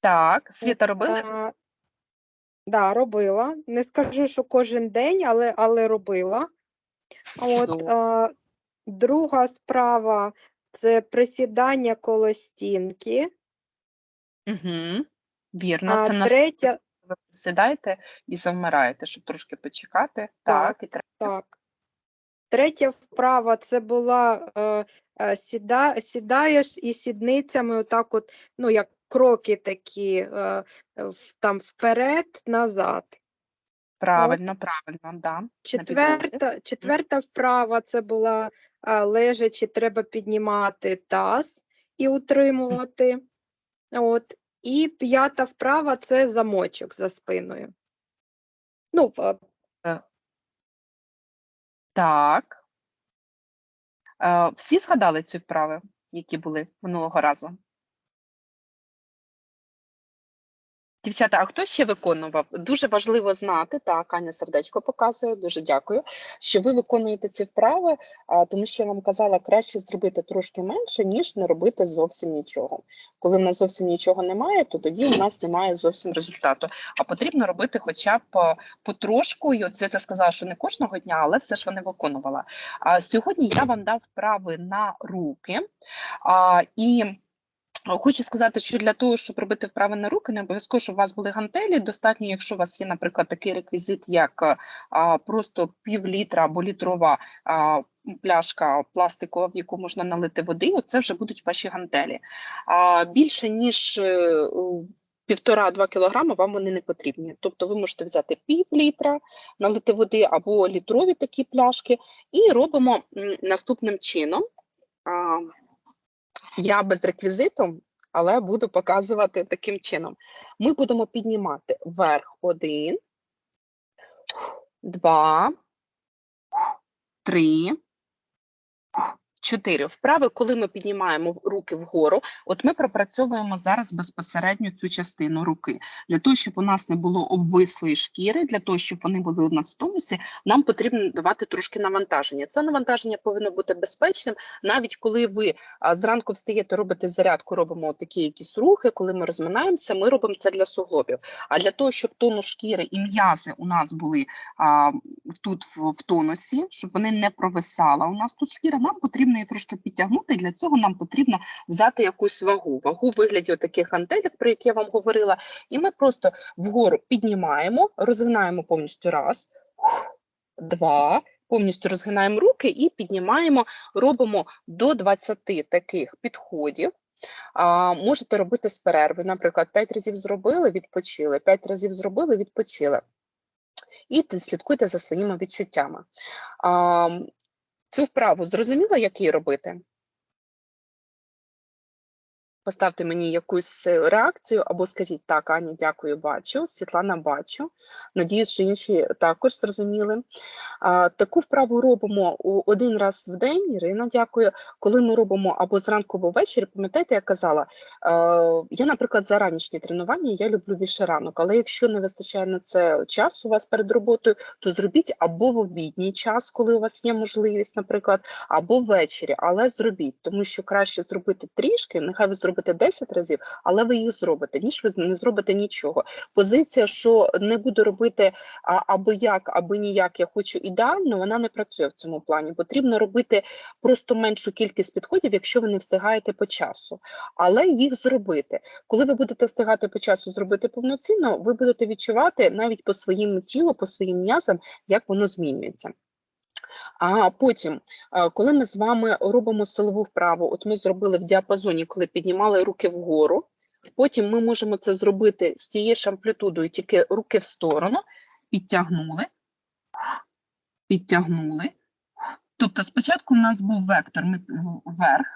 Так, Світа робили? Так, да, робила. Не скажу, що кожен день, але, але робила. От, Чудово. е, друга справа це присідання коло стінки. Угу. Вірно, А це на третя, ви сідаєте і завмираєте, щоб трошки почекати. Так, Так. і третє. так. Третя вправа це була е, е, сіда, сідаєш і сідницями отак от, ну, як кроки такі, е, там вперед, назад. Правильно, правильно, да. Четверта, четверта вправа це була лежачи, треба піднімати таз і утримувати. От. І п'ята вправа це замочок за спиною. Ну, Так. Е, всі згадали ці вправи, які були минулого разу? Дівчата, а хто ще виконував? Дуже важливо знати, так, Аня сердечко показує, дуже дякую, що ви виконуєте ці вправи, тому що я вам казала, краще зробити трошки менше, ніж не робити зовсім нічого. Коли в нас зовсім нічого немає, то тоді у нас немає зовсім результату. А потрібно робити хоча б потрошку. І от Свята сказала, що не кожного дня, але все ж вони виконувала. А, сьогодні я вам дав вправи на руки. І Хочу сказати, що для того, щоб робити вправи на руки, не обов'язково, щоб у вас були гантелі. Достатньо, якщо у вас є, наприклад, такий реквізит, як е, а, просто пів літра або літрова а, пляшка пластикова, в яку можна налити води, оце вже будуть ваші гантелі. А, більше ніж е, Півтора-два кілограми вам вони не потрібні. Тобто ви можете взяти пів літра, налити води або літрові такі пляшки, і робимо наступним чином. Я без реквізиту, але буду показувати таким чином. Ми будемо піднімати вверх один, два, три, чотири. Вправи, коли ми піднімаємо руки вгору, от ми пропрацьовуємо зараз безпосередньо цю частину руки. Для того, щоб у нас не було обвислої шкіри, для того, щоб вони були у нас в тонусі, нам потрібно давати трошки навантаження. Це навантаження повинно бути безпечним, навіть коли ви зранку встаєте, робите зарядку, робимо такі якісь рухи, коли ми розминаємося, ми робимо це для суглобів. А для того, щоб тонус шкіри і м'язи у нас були а, тут в, в тонусі, щоб вони не провисала. У нас тут шкіра, нам потрібно її трошки підтягнути. Для цього нам потрібно взяти якусь вагу. Вагу в вигляді таких гантелек, про які я вам говорила, і ми просто вгору піднімаємо, розгинаємо повністю раз, два. Повністю розгинаємо руки і піднімаємо, робимо до 20 таких підходів. А, можете робити з перерви. Наприклад, 5 разів зробили, відпочили, 5 разів зробили, відпочили. І слідкуйте за своїми відчуттями. А, цю вправу зрозуміла, як її робити? Поставте мені якусь е, реакцію або скажіть так, Аня, дякую, бачу. Світлана, бачу. Надіюсь, що інші також зрозуміли. А, таку вправу робимо один раз в день. Ірина, дякую. Коли ми робимо або зранку, або ввечері, пам'ятаєте, я казала, е, я, наприклад, за ранішні тренування я люблю більше ранок, але якщо не вистачає на це часу у вас перед роботою, то зробіть або в обідній час, коли у вас є можливість, наприклад, або ввечері, але зробіть, тому що краще зробити трішки, нехай ви зробите 10 разів, але ви їх зробите, ніж ви не зробите нічого. Позиція, що не буду робити а, або як, або ніяк, я хочу ідеально, вона не працює в цьому плані. Потрібно робити просто меншу кількість підходів, якщо ви не встигаєте по часу, але їх зробити. Коли ви будете встигати по часу зробити повноцінно, ви будете відчувати навіть по своєму тілу, по своїм м'язам, як воно змінюється. А потім, е, коли ми з вами робимо силову вправу, от ми зробили в діапазоні, коли піднімали руки вгору, потім ми можемо це зробити з тією ж амплітудою, тільки руки в сторону, підтягнули, підтягнули. Тобто спочатку у нас був вектор, ми вверх,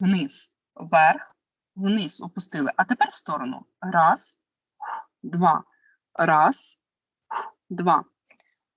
вниз, вверх, вниз опустили, а тепер в сторону. Раз, два, раз, два.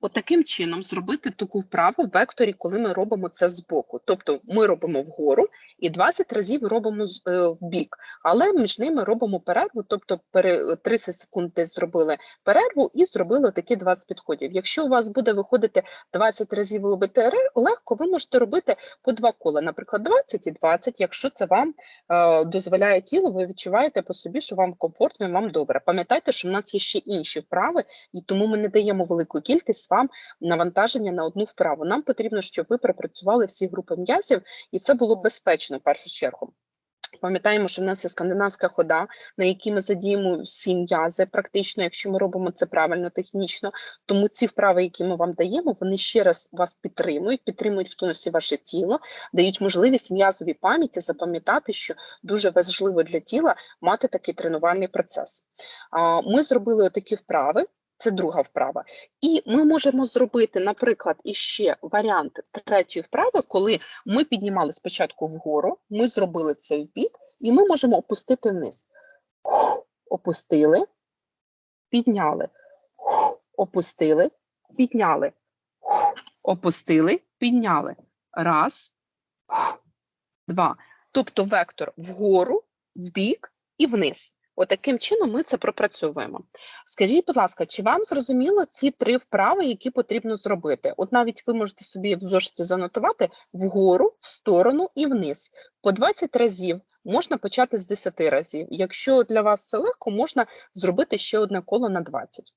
Отаким чином зробити таку вправу в векторі, коли ми робимо це збоку. Тобто ми робимо вгору і 20 разів робимо е, вбік, але між ними робимо перерву, тобто пере- 30 секунд десь зробили перерву і зробили такі 20 підходів. Якщо у вас буде виходити 20 разів робити легко, ви можете робити по два кола, наприклад, 20 і 20, якщо це вам е, дозволяє тіло, ви відчуваєте по собі, що вам комфортно і вам добре. Пам'ятайте, що в нас є ще інші вправи, і тому ми не даємо велику кількість вам навантаження на одну вправу. Нам потрібно, щоб ви пропрацювали всі групи м'язів, і це було безпечно в першу чергу. Пам'ятаємо, що в нас є скандинавська хода, на якій ми задіємо всі м'язи, практично, якщо ми робимо це правильно технічно. Тому ці вправи, які ми вам даємо, вони ще раз вас підтримують, підтримують в тонусі ваше тіло, дають можливість м'язовій пам'яті запам'ятати, що дуже важливо для тіла мати такий тренувальний процес. Ми зробили такі вправи. Це друга вправа. І ми можемо зробити, наприклад, іще варіант третьої вправи, коли ми піднімали спочатку вгору, ми зробили це в бік, і ми можемо опустити вниз. Опустили, підняли, опустили, підняли, опустили, підняли. Раз, два. Тобто вектор вгору, вбік і вниз. Отаким чином ми це пропрацьовуємо. Скажіть, будь ласка, чи вам зрозуміло ці три вправи, які потрібно зробити? От навіть ви можете собі в зошиті занотувати вгору, в сторону і вниз. По 20 разів можна почати з 10 разів. Якщо для вас це легко, можна зробити ще одне коло на 20.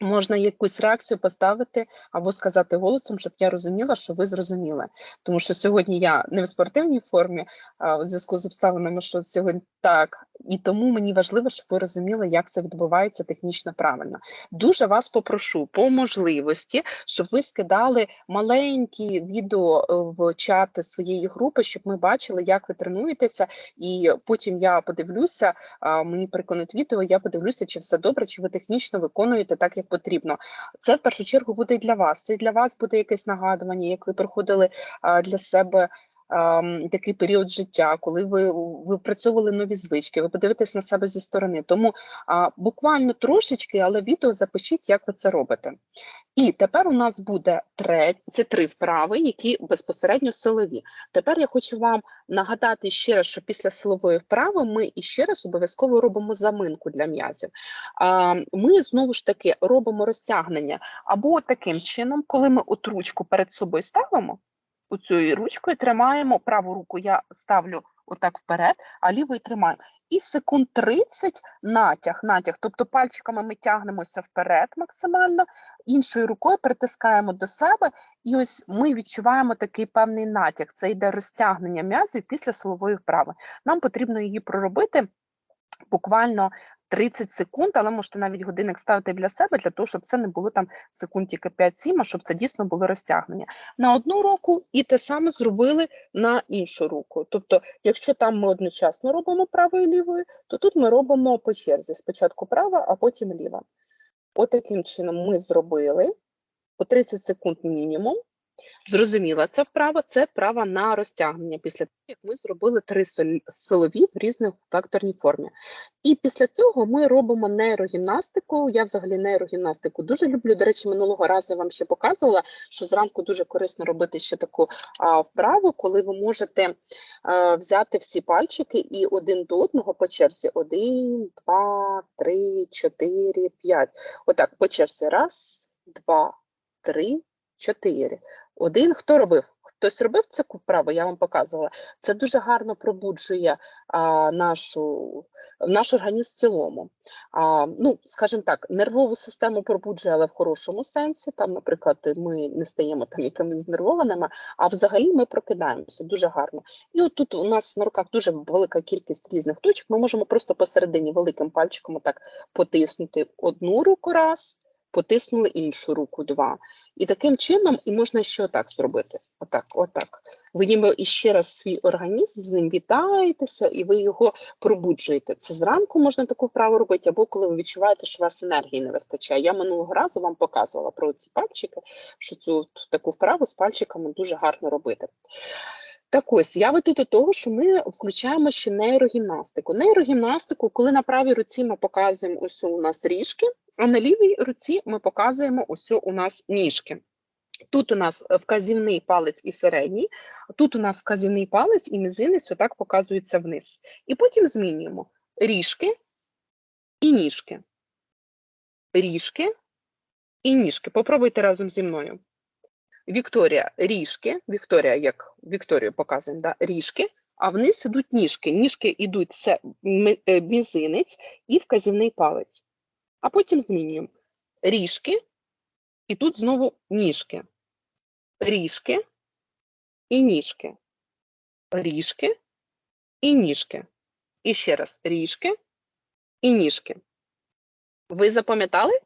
Можна якусь реакцію поставити або сказати голосом, щоб я розуміла, що ви зрозуміли. Тому що сьогодні я не в спортивній формі, а в зв'язку з обставинами, що сьогодні так, і тому мені важливо, щоб ви розуміли, як це відбувається технічно правильно. Дуже вас попрошу по можливості, щоб ви скидали маленькі відео е, в чати своєї групи, щоб ми бачили, як ви тренуєтеся, і потім я подивлюся, мені приконуть відео, я подивлюся, чи все добре, чи ви технічно виконуєте так, як потрібно. Це в першу чергу буде і для вас. Це і для вас буде якесь нагадування, як ви проходили для себе. Такий період життя, коли ви ви впрацьовували нові звички, ви подивитесь на себе зі сторони. Тому а, буквально трошечки, але відео запишіть, як ви це робите. І тепер у нас буде треть, це три вправи, які безпосередньо силові. Тепер я хочу вам нагадати ще раз, що після силової вправи ми іще раз обов'язково робимо заминку для м'язів. Ми знову ж таки робимо розтягнення або таким чином, коли ми от ручку перед собою ставимо, оцією ручкою тримаємо праву руку, я ставлю отак вперед, а лівою тримаємо. І секунд 30 натяг, натяг, тобто пальчиками ми тягнемося вперед максимально, іншою рукою притискаємо до себе, і ось ми відчуваємо такий певний натяг. Це йде розтягнення м'язів після силової вправи. Нам потрібно її проробити буквально 30 секунд, але можете навіть годинник ставити для себе, для того, щоб це не було там секунд тільки 5-7, а щоб це дійсно було розтягнення. На одну руку і те саме зробили на іншу руку. Тобто, якщо там ми одночасно робимо правою і лівою, то тут ми робимо по черзі. Спочатку права, а потім ліва. Отаким чином ми зробили по 30 секунд мінімум. Зрозуміла, це вправа, це вправа на розтягнення після того, як ми зробили три силові в різних векторній формі. І після цього ми робимо нейрогімнастику. Я взагалі нейрогімнастику дуже люблю. До речі, минулого разу я вам ще показувала, що зранку дуже корисно робити ще таку а, вправу, коли ви можете а, взяти всі пальчики і один до одного по черзі. Один, два, три, чотири, п'ять. Отак, по черзі. Раз, два, три, чотири. Один хто робив? Хтось робив це вправу, я вам показувала. Це дуже гарно пробуджує а, нашу, наш організм в цілому. А, ну, скажімо так, нервову систему пробуджує, але в хорошому сенсі. Там, наприклад, ми не стаємо там якимись знервованими, а взагалі ми прокидаємося дуже гарно. І от тут у нас на руках дуже велика кількість різних точок. Ми можемо просто посередині великим пальчиком так потиснути одну руку раз потиснули іншу руку два. І таким чином і можна ще отак зробити. Отак, отак. Ви ніби іще раз свій організм з ним вітаєтеся, і ви його пробуджуєте. Це зранку можна таку вправу робити, або коли ви відчуваєте, що у вас енергії не вистачає. Я минулого разу вам показувала про ці пальчики, що цю таку вправу з пальчиками дуже гарно робити. Так ось, я веду до того, що ми включаємо ще нейрогімнастику. Нейрогімнастику, коли на правій руці ми показуємо ось у нас ріжки, а на лівій руці ми показуємо ось у нас ніжки. Тут у нас е, вказівний палець і середній, тут у нас вказівний палець і мізинець отак показується вниз. І потім змінюємо ріжки і ніжки. Ріжки і ніжки. Попробуйте разом зі мною. Вікторія ріжки, Вікторія, як Вікторію показуємо, да? ріжки, а вниз ідуть ніжки. Ніжки йдуть це е, мізинець і вказівний палець. А потім змінюємо ріжки, і тут знову ніжки. Ріжки і ніжки. Ріжки і ніжки. І ще раз ріжки і ніжки. Ви запам'ятали?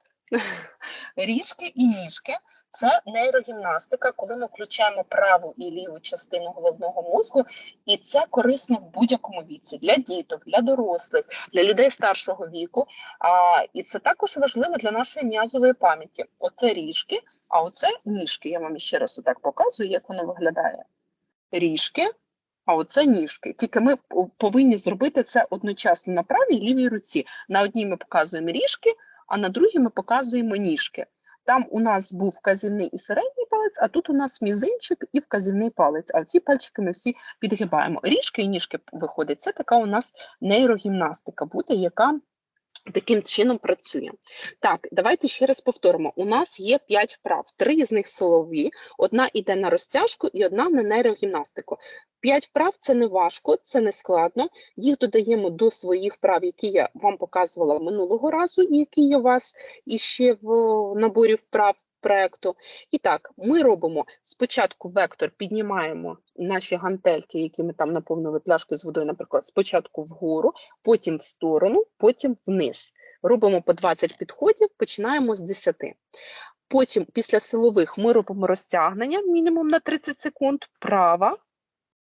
Ріжки і ніжки це нейрогімнастика, коли ми включаємо праву і ліву частину головного мозку, і це корисно в будь-якому віці для діток, для дорослих, для людей старшого віку. А, і це також важливо для нашої м'язової пам'яті. Оце ріжки, а оце ніжки. Я вам ще раз отак показую, як воно виглядає. Ріжки, а оце ніжки. Тільки ми повинні зробити це одночасно на правій і лівій руці. На одній ми показуємо ріжки, а на другій ми показуємо ніжки. Там у нас був вказівний і середній палець, а тут у нас мізинчик і вказівний палець. А ці пальчики ми всі підгибаємо. Ріжки і ніжки виходить. Це така у нас нейрогімнастика буде, яка таким чином працює. Так, давайте ще раз повторимо. У нас є 5 вправ, три з них силові, одна йде на розтяжку і одна на нейрогімнастику. П'ять вправ це не важко, це не складно. Їх додаємо до своїх вправ, які я вам показувала минулого разу, і які є у вас іще в наборі вправ проекту. І так, ми робимо спочатку вектор, піднімаємо наші гантельки, які ми там наповнили пляшки з водою, наприклад, спочатку вгору, потім в сторону, потім вниз. Робимо по 20 підходів, починаємо з 10. Потім, після силових, ми робимо розтягнення мінімум на 30 секунд, права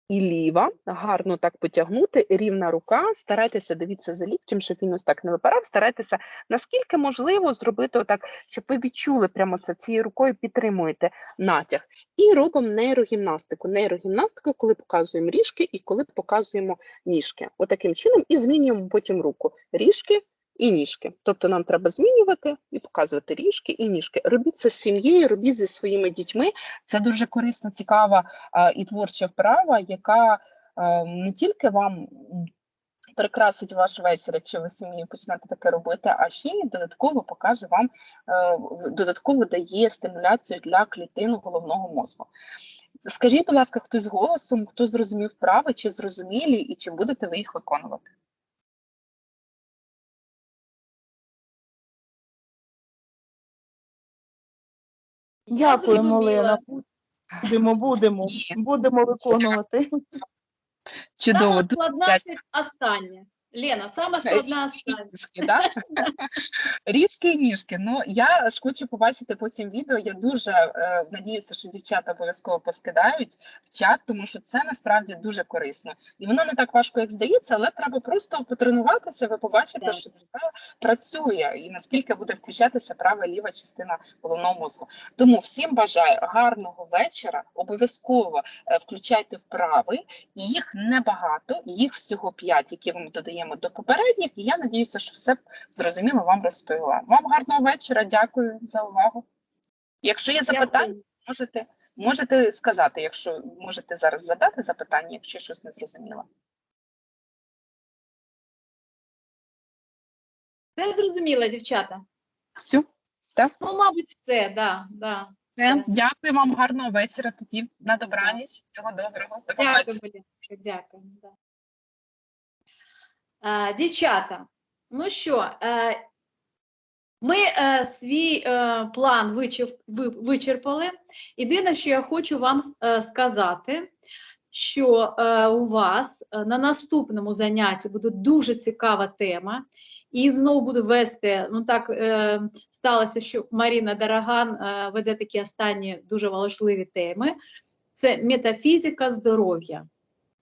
і ліва, гарно так потягнути, рівна рука, старайтеся, дивіться за ліктем, щоб він ось так не випирав, старайтеся, наскільки можливо, зробити отак, щоб ви відчули прямо це цією рукою, підтримуєте натяг. І робимо нейрогімнастику. Нейрогімнастику, коли показуємо ріжки і коли показуємо ніжки. Отаким чином і змінюємо потім руку. Ріжки і ніжки. Тобто нам треба змінювати і показувати ріжки і ніжки. Робіть це з сім'єю, робіть зі своїми дітьми. Це дуже корисна, цікава і творча вправа, яка не тільки вам прикрасить ваш вечір, якщо ви сім'єю почнете таке робити, а ще й додатково покаже вам, додатково дає стимуляцію для клітин головного мозку. Скажіть, будь ласка, хтось голосом, хто зрозумів вправи, чи зрозумілі, і чи будете ви їх виконувати? Дякуємо, зрозуміла. Будемо, будемо, будемо виконувати. Чудово, Саме останнє. складна остання. Лена, саме складна ніжки, да? Ріжки і ніжки. Ну я ж хочу побачити потім відео. Я дуже е, надіюся, що дівчата обов'язково поскидають в чат, тому що це насправді дуже корисно. І воно не так важко, як здається, але треба просто потренуватися. Ви побачите, Так. що це працює і наскільки буде включатися права ліва частина головного мозку. Тому всім бажаю гарного вечора. Обов'язково е, включайте вправи. Їх небагато, їх всього п'ять, які ми додаємо до попередніх. І я надіюся, що все зрозуміло вам розповіла. Вам гарного вечора, дякую за увагу. Якщо є запитання, можете, можете сказати, якщо можете зараз задати запитання, якщо щось не зрозуміло. Все зрозуміло, дівчата? Все, Ну, мабуть, все, да, да. все. все. Дякую вам, гарного вечора тоді. На добраніч. Всього доброго. До побачення. Дякую, дякую. Е, дівчата, ну що, е, ми е, свій план вичерпали. Єдине, що я хочу вам сказати, що у вас на наступному занятті буде дуже цікава тема. І знову буду вести. Ну так сталося, що Маріна Дараган веде такі останні дуже важливі теми. Це метафізика здоров'я.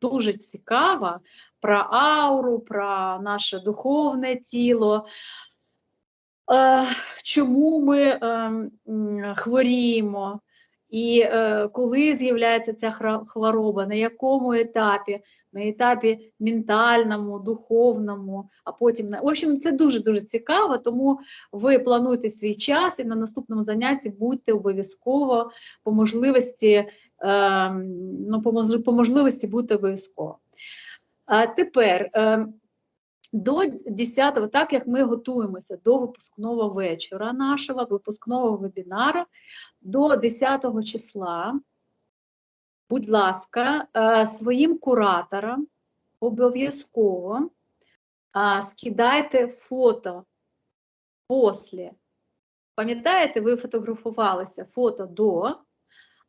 Дуже цікава про ауру, про наше духовне тіло. Е, чому ми е, хворіємо? і е, коли з'являється ця хвороба, на якому етапі, на етапі ментальному, духовному, а потім на в общем, це дуже дуже цікаво, тому ви плануйте свій час і на наступному занятті будьте обов'язково по можливості, е, ну, по, можливості будьте обов'язково. Тепер е, до 10-го, так як ми готуємося до випускного вечора нашого, випускного вебінару, до 10-го числа, будь ласка, е, своїм кураторам обов'язково скидайте фото після. Пам'ятаєте, ви фотографувалися фото до,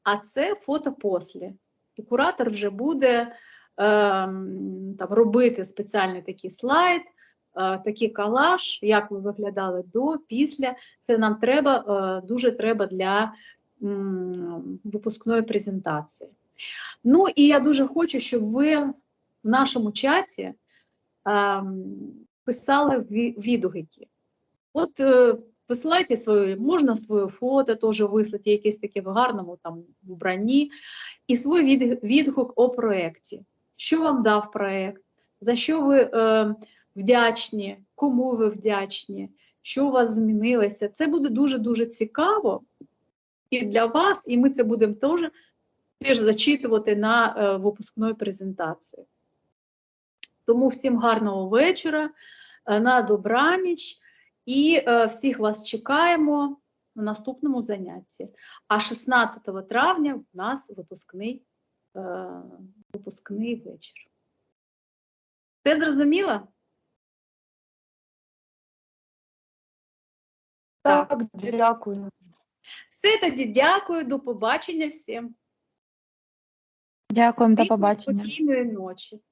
а це фото після. І куратор вже буде ем, там, робити спеціальний такий слайд, е, такий колаж, як ви виглядали до, після. Це нам треба, е, дуже треба для випускної презентації. Ну і я дуже хочу, щоб ви в нашому чаті ем, писали відгуки. От е, висилайте свою, можна своє фото теж вислати, якесь таке в гарному там вбранні, і свій відгук о проєкті. Що вам дав проєкт, за що ви е, вдячні, кому ви вдячні, що у вас змінилося. Це буде дуже-дуже цікаво і для вас, і ми це будемо теж, теж зачитувати на е, випускної презентації. Тому всім гарного вечора, е, на добраніч і е, всіх вас чекаємо на наступному занятті. А 16 травня в нас випускний, е, випускний вечір. Це зрозуміло? Так. Так, дякую. Все тоді дякую, до побачення всім. Дякуємо, до побачення. Спокійної ночі.